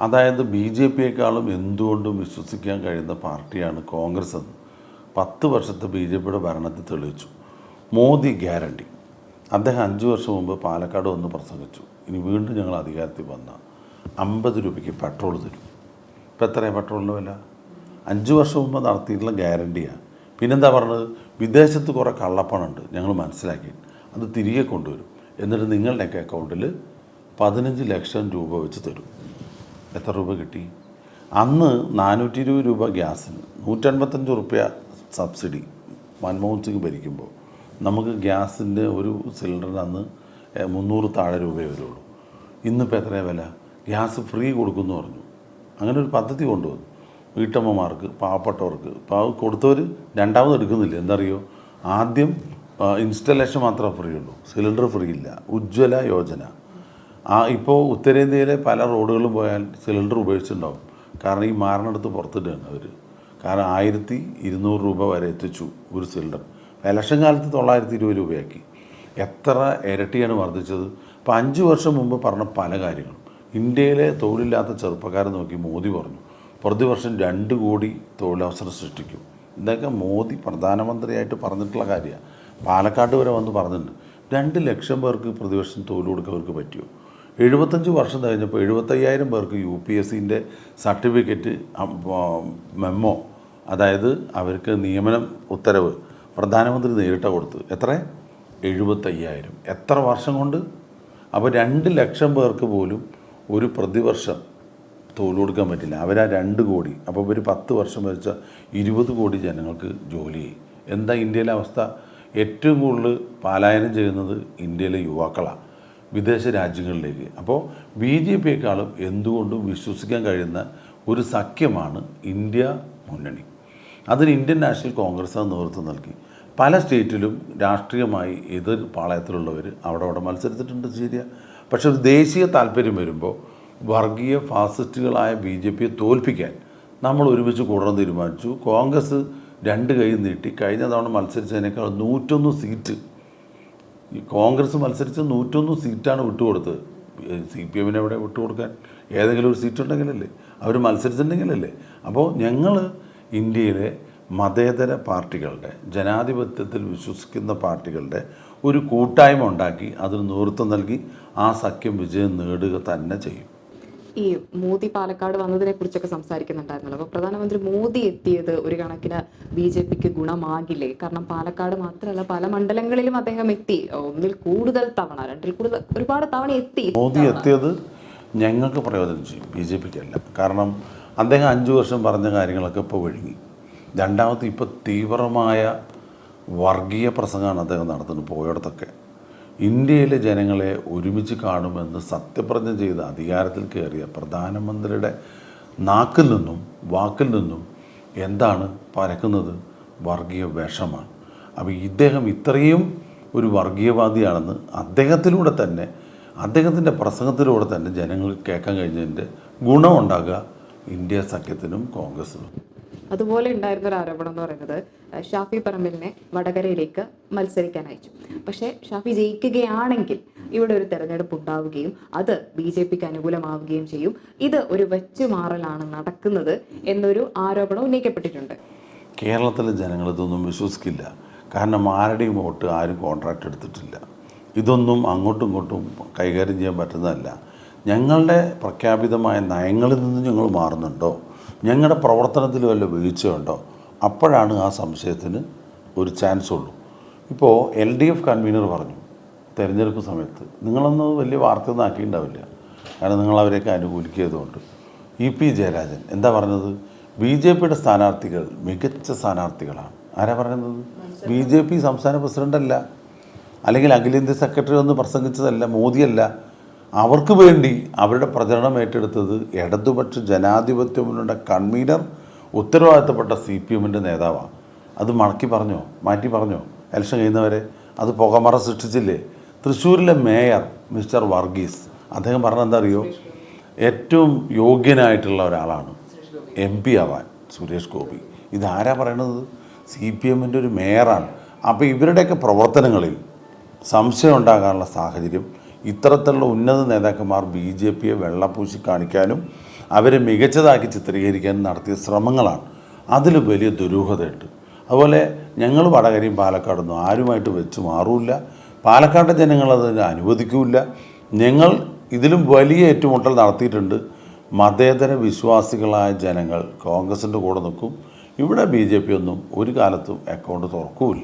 അതായത് B J പിയെക്കാളും എന്തുകൊണ്ടും വിശ്വസിക്കാൻ കഴിയുന്ന പാർട്ടിയാണ് കോൺഗ്രസ് എന്ന്. പത്ത് വർഷത്തെ ബി ജെ പിയുടെ ഭരണത്തിൽ തെളിയിച്ചു. മോദി ഗ്യാരണ്ടി. അദ്ദേഹം അഞ്ച് വർഷം മുമ്പ് പാലക്കാട് വന്ന് പ്രസംഗിച്ചു. ഇനി വീണ്ടും ഞങ്ങൾ അധികാരത്തിൽ വന്ന അമ്പത് രൂപയ്ക്ക് പെട്രോൾ തരും. ഇപ്പം എത്രയാണ് പെട്രോളിന്റെ വില? അഞ്ച് വർഷം മുമ്പ് നടത്തിയിട്ടുള്ള ഗ്യാരണ്ടിയാണ് പിന്നെന്താ പറഞ്ഞത്? വിദേശത്ത് കുറേ കള്ളപ്പണമുണ്ട്. ഞങ്ങൾ മനസ്സിലാക്കി അത് തിരികെ കൊണ്ടുവരും. എന്നിട്ട് നിങ്ങളുടെയൊക്കെ അക്കൗണ്ടിൽ പതിനഞ്ച് ലക്ഷം രൂപ വെച്ച് തരും. എത്ര രൂപ കിട്ടി? അന്ന് നാനൂറ്റി ഇരുപത് രൂപ ഗ്യാസിന് നൂറ്റൻപത്തഞ്ച് റുപ്യ സബ്സിഡി മൻമോഹൻ സിംഗ് ഭരിക്കുമ്പോൾ. നമുക്ക് ഗ്യാസിന്റെ ഒരു സിലിണ്ടറിന് അന്ന് മുന്നൂറ് താഴെ രൂപയേ വരുള്ളൂ. ഇന്നിപ്പോൾ എത്രയാണ് വില? ഗ്യാസ് ഫ്രീ കൊടുക്കുമെന്ന് പറഞ്ഞു. അങ്ങനെ ഒരു പദ്ധതി കൊണ്ടുവന്നു. വീട്ടമ്മമാർക്ക് പാവപ്പെട്ടവർക്ക്. പാവ കൊടുത്തവർ രണ്ടാമത് എടുക്കുന്നില്ല? എന്തറിയോ? ആദ്യം ഇൻസ്റ്റലേഷൻ മാത്രമേ ഫ്രീ ഉള്ളൂ സിലിണ്ടർ ഫ്രീ ഇല്ല ഉജ്ജ്വല യോജന. ആ ഇപ്പോൾ ഉത്തരേന്ത്യയിലെ പല റോഡുകളും പോയാൽ സിലിണ്ടർ ഉപയോഗിച്ചിട്ടുണ്ടാവും. കാരണം ഈ മാറിനടുത്ത് പുറത്തിട്ടാണ് അവർ കാരണം ആയിരത്തി ഇരുന്നൂറ് രൂപ വരെ എത്തിച്ചു ഒരു സിലിണ്ടർ. ഇലക്ഷൻ കാലത്ത് തൊള്ളായിരത്തി ഇരുപത് രൂപയാക്കി. എത്ര ഇരട്ടിയാണ് വർദ്ധിച്ചത്. അപ്പോൾ അഞ്ച് വർഷം മുമ്പ് പറഞ്ഞ പല കാര്യങ്ങളും. ഇന്ത്യയിലെ തൊഴിലില്ലാത്ത ചെറുപ്പക്കാരെ നോക്കി മോദി പറഞ്ഞു. പ്രതിവർഷം രണ്ട് കോടി തൊഴിലവസരം സൃഷ്ടിക്കും. ഇതൊക്കെ മോദി പ്രധാനമന്ത്രിയായിട്ട് പറഞ്ഞിട്ടുള്ള കാര്യമാണ്. പാലക്കാട് വരെ വന്ന് പറഞ്ഞിട്ടുണ്ട്. രണ്ട് ലക്ഷം പേർക്ക് പ്രതിവർഷം തൊഴിൽ കൊടുക്കാൻ അവർക്ക് പറ്റിയോ എഴുപത്തഞ്ച് വർഷം കഴിഞ്ഞപ്പോൾ എഴുപത്തയ്യായിരം പേർക്ക് യു പി എസ് സിന്റെ സർട്ടിഫിക്കറ്റ് മെമ്മോ അതായത് അവർക്ക് നിയമനം ഉത്തരവ് പ്രധാനമന്ത്രി നേരിട്ട കൊടുത്തു. എത്ര? എഴുപത്തയ്യായിരം. എത്ര വർഷം കൊണ്ട്? അപ്പോൾ രണ്ട് ലക്ഷം പേർക്ക് പോലും ഒരു പ്രതിവർഷം തൊഴിൽ കൊടുക്കാൻ പറ്റില്ല. അവരാ രണ്ട് കോടി. അപ്പോൾ ഒരു പത്ത് വർഷം വരച്ച ഇരുപത് കോടി ജനങ്ങൾക്ക് ജോലി ചെയ്യും. എന്താ ഇന്ത്യയിലെ അവസ്ഥ? ഏറ്റവും കൂടുതൽ പാലായനം ചെയ്യുന്നത് ഇന്ത്യയിലെ യുവാക്കളാണ് വിദേശ രാജ്യങ്ങളിലേക്ക്. അപ്പോൾ ബി ജെ പിയെക്കാളും എന്തുകൊണ്ടും വിശ്വസിക്കാൻ കഴിയുന്ന ഒരു സഖ്യമാണ് ഇന്ത്യ മുന്നണി. അതിന് ഇന്ത്യൻ നാഷണൽ കോൺഗ്രസ് നേതൃത്വം നൽകി. പല സ്റ്റേറ്റിലും രാഷ്ട്രീയമായി എതിർ പാളയത്തിലുള്ളവർ അവിടെ അവിടെ മത്സരിച്ചിട്ടുണ്ട് ചെയ്യുക പക്ഷെ ഒരു ദേശീയ താല്പര്യം വരുമ്പോൾ വർഗീയ ഫാസിസ്റ്റുകളായ ബി ജെ പിയെ തോൽപ്പിക്കാൻ നമ്മൾ ഒരുമിച്ച് കൂടണം തീരുമാനിച്ചു. കോൺഗ്രസ് രണ്ട് കൈ നീട്ടി കഴിഞ്ഞ തവണ മത്സരിച്ചതിനേക്കാൾ നൂറ്റൊന്ന് സീറ്റ് ഈ കോൺഗ്രസ് മത്സരിച്ച് നൂറ്റൊന്ന് സീറ്റാണ് വിട്ടുകൊടുത്തത്. സി പി എമ്മിനെ എവിടെ വിട്ടുകൊടുക്കാൻ? ഏതെങ്കിലും ഒരു സീറ്റ് ഉണ്ടെങ്കിലല്ലേ അവർ മത്സരിച്ചിട്ടുണ്ടെങ്കിലല്ലേ? അപ്പോൾ ഞങ്ങൾ ഇന്ത്യയിലെ മതേതര പാർട്ടികളുടെ ജനാധിപത്യത്തിൽ വിശ്വസിക്കുന്ന പാർട്ടികളുടെ ഒരു കൂട്ടായ്മ ഉണ്ടാക്കി അതിന് നേതൃത്വം നൽകി ആ സഖ്യം വിജയം നേടുക തന്നെ ചെയ്യും. ഈ മോദി പാലക്കാട് വന്നതിനെ കുറിച്ചൊക്കെ സംസാരിക്കുന്നുണ്ടായിരുന്നല്ലോ. അപ്പോൾ പ്രധാനമന്ത്രി മോദി എത്തിയത് ഒരു കണക്കിന് ബി ജെ പിക്ക് ഗുണമാകില്ലേ? കാരണം പാലക്കാട് മാത്രമല്ല പല മണ്ഡലങ്ങളിലും അദ്ദേഹം എത്തി. ഒന്നിൽ കൂടുതൽ തവണ രണ്ടിൽ കൂടുതൽ ഒരുപാട് തവണ എത്തി. മോദി എത്തിയത് ഞങ്ങൾക്ക് പ്രയോജനം ചെയ്യും ബി ജെ പിക്ക് അല്ല കാരണം അദ്ദേഹം അഞ്ച് വർഷം പറഞ്ഞ കാര്യങ്ങളൊക്കെ ഇപ്പോൾ ഒഴുങ്ങി രണ്ടാമത് ഇപ്പോൾ തീവ്രമായ വർഗീയ പ്രസംഗമാണ് അദ്ദേഹം നടത്തുന്നത് പോയിടത്തൊക്കെ. ഇന്ത്യയിലെ ജനങ്ങളെ ഒരുമിച്ച് കാണുമെന്ന് സത്യപ്രജ്ഞ ചെയ്ത് അധികാരത്തിൽ കയറിയ പ്രധാനമന്ത്രിയുടെ നാക്കിൽ നിന്നും വാക്കിൽ നിന്നും എന്താണ് പരക്കുന്നത് വർഗീയ വിഷമാണ്. അപ്പോൾ ഇദ്ദേഹം ഇത്രയും ഒരു വർഗീയവാദിയാണെന്ന് അദ്ദേഹത്തിലൂടെ തന്നെ അദ്ദേഹത്തിന്റെ പ്രസംഗത്തിലൂടെ തന്നെ ജനങ്ങൾ കേൾക്കാൻ കഴിഞ്ഞതിന്റെ ഗുണമുണ്ടാകുക ഇന്ത്യ സഖ്യത്തിനും കോൺഗ്രസിനും അതുപോലെ ഉണ്ടായിരുന്ന ഒരു ആരോപണം എന്ന് പറയുന്നത് ഷാഫി പറമ്പിലിനെ വടകരയിലേക്ക് മത്സരിക്കാൻ അയച്ചു. പക്ഷേ ഷാഫി ജയിക്കുകയാണെങ്കിൽ ഇവിടെ ഒരു തെരഞ്ഞെടുപ്പ് ഉണ്ടാവുകയും അത് ബി ജെ പിക്ക് അനുകൂലമാവുകയും ചെയ്യും. ഇത് ഒരു വെച്ചുമാറലാണ് നടക്കുന്നത് എന്നൊരു ആരോപണം ഉന്നയിക്കപ്പെട്ടിട്ടുണ്ട്. കേരളത്തിലെ ജനങ്ങൾ ഇതൊന്നും വിശ്വസിക്കില്ല. കാരണം ആരുടെയും വോട്ട് ആരും കോൺട്രാക്റ്റ് എടുത്തിട്ടില്ല. ഇതൊന്നും അങ്ങോട്ടും ഇങ്ങോട്ടും കൈകാര്യം ചെയ്യാൻ പറ്റുന്നതല്ല. ഞങ്ങളുടെ പ്രഖ്യാപിതമായ നയങ്ങളിൽ നിന്ന് ഞങ്ങൾ മാറുന്നുണ്ടോ? ഞങ്ങളുടെ പ്രവർത്തനത്തിൽ വല്ല വീഴ്ചയുണ്ടോ അപ്പോഴാണ് ആ സംശയത്തിന് ഒരു ചാൻസ് ഉള്ളൂ. ഇപ്പോൾ എൽ ഡി എഫ് കൺവീനർ പറഞ്ഞു തിരഞ്ഞെടുപ്പ് സമയത്ത് നിങ്ങളൊന്നും വലിയ വാർത്തയൊന്നും ആക്കിയിട്ടുണ്ടാവില്ല. കാരണം നിങ്ങൾ അവരെയൊക്കെ അനുകൂലിക്കിയതുകൊണ്ട്. ഇ പി ജയരാജൻ എന്താ പറഞ്ഞത്? ബി ജെ പിയുടെ സ്ഥാനാർത്ഥികൾ മികച്ച സ്ഥാനാർത്ഥികളാണ്. ആരാ പറയുന്നത്? ബി ജെ പി സംസ്ഥാന പ്രസിഡന്റല്ല അല്ലെങ്കിൽ അഖിലേന്ത്യാ സെക്രട്ടറി ഒന്ന് പ്രസംഗിച്ചതല്ല മോദിയല്ല അവർക്ക് വേണ്ടി അവരുടെ പ്രചരണം ഏറ്റെടുത്തത് ഇടതുപക്ഷ ജനാധിപത്യ മുന്നണിയുടെ കൺവീനർ ഉത്തരവാദിത്തപ്പെട്ട സി പി എമ്മിന്റെ നേതാവാണ്. അത് മടക്കി പറഞ്ഞോ? മാറ്റി പറഞ്ഞോ? ഇലക്ഷൻ കഴിയുന്നവരെ അത് പുകമറ സൃഷ്ടിച്ചില്ലേ? തൃശ്ശൂരിലെ മേയർ മിസ്റ്റർ വർഗീസ് അദ്ദേഹം പറഞ്ഞ എന്താ അറിയോ ഏറ്റവും യോഗ്യനായിട്ടുള്ള ഒരാളാണ്. എം പി ആവാൻ സുരേഷ് ഗോപി. ഇതാരാ പറയണത്? സി പി എമ്മിന്റെ ഒരു മേയറാണ്. അപ്പോൾ ഇവരുടെയൊക്കെ പ്രവർത്തനങ്ങളിൽ സംശയം ഉണ്ടാകാനുള്ള സാഹചര്യം ഇത്തരത്തിലുള്ള ഉന്നത നേതാക്കന്മാർ ബി ജെ പിയെ വെള്ളപൂശി കാണിക്കാനും അവരെ മികച്ചതാക്കി ചിത്രീകരിക്കാനും നടത്തിയ ശ്രമങ്ങളാണ്. അതിൽ വലിയ ദുരൂഹതയുണ്ട്. അതുപോലെ ഞങ്ങൾ വടകരയും പാലക്കാടൊന്നും ആരുമായിട്ട് വെച്ച് മാറൂല പാലക്കാട്ടെ ജനങ്ങൾ അതിന് അനുവദിക്കൂല ഞങ്ങൾ ഇതിലും വലിയ ഏറ്റുമുട്ടൽ നടത്തിയിട്ടുണ്ട്. മതേതര വിശ്വാസികളായ ജനങ്ങൾ കോൺഗ്രസിന്റെ കൂടെ നിൽക്കും. ഇവിടെ ബി ജെ പി ഒന്നും ഒരു കാലത്തും അക്കൗണ്ട് തുറക്കൂല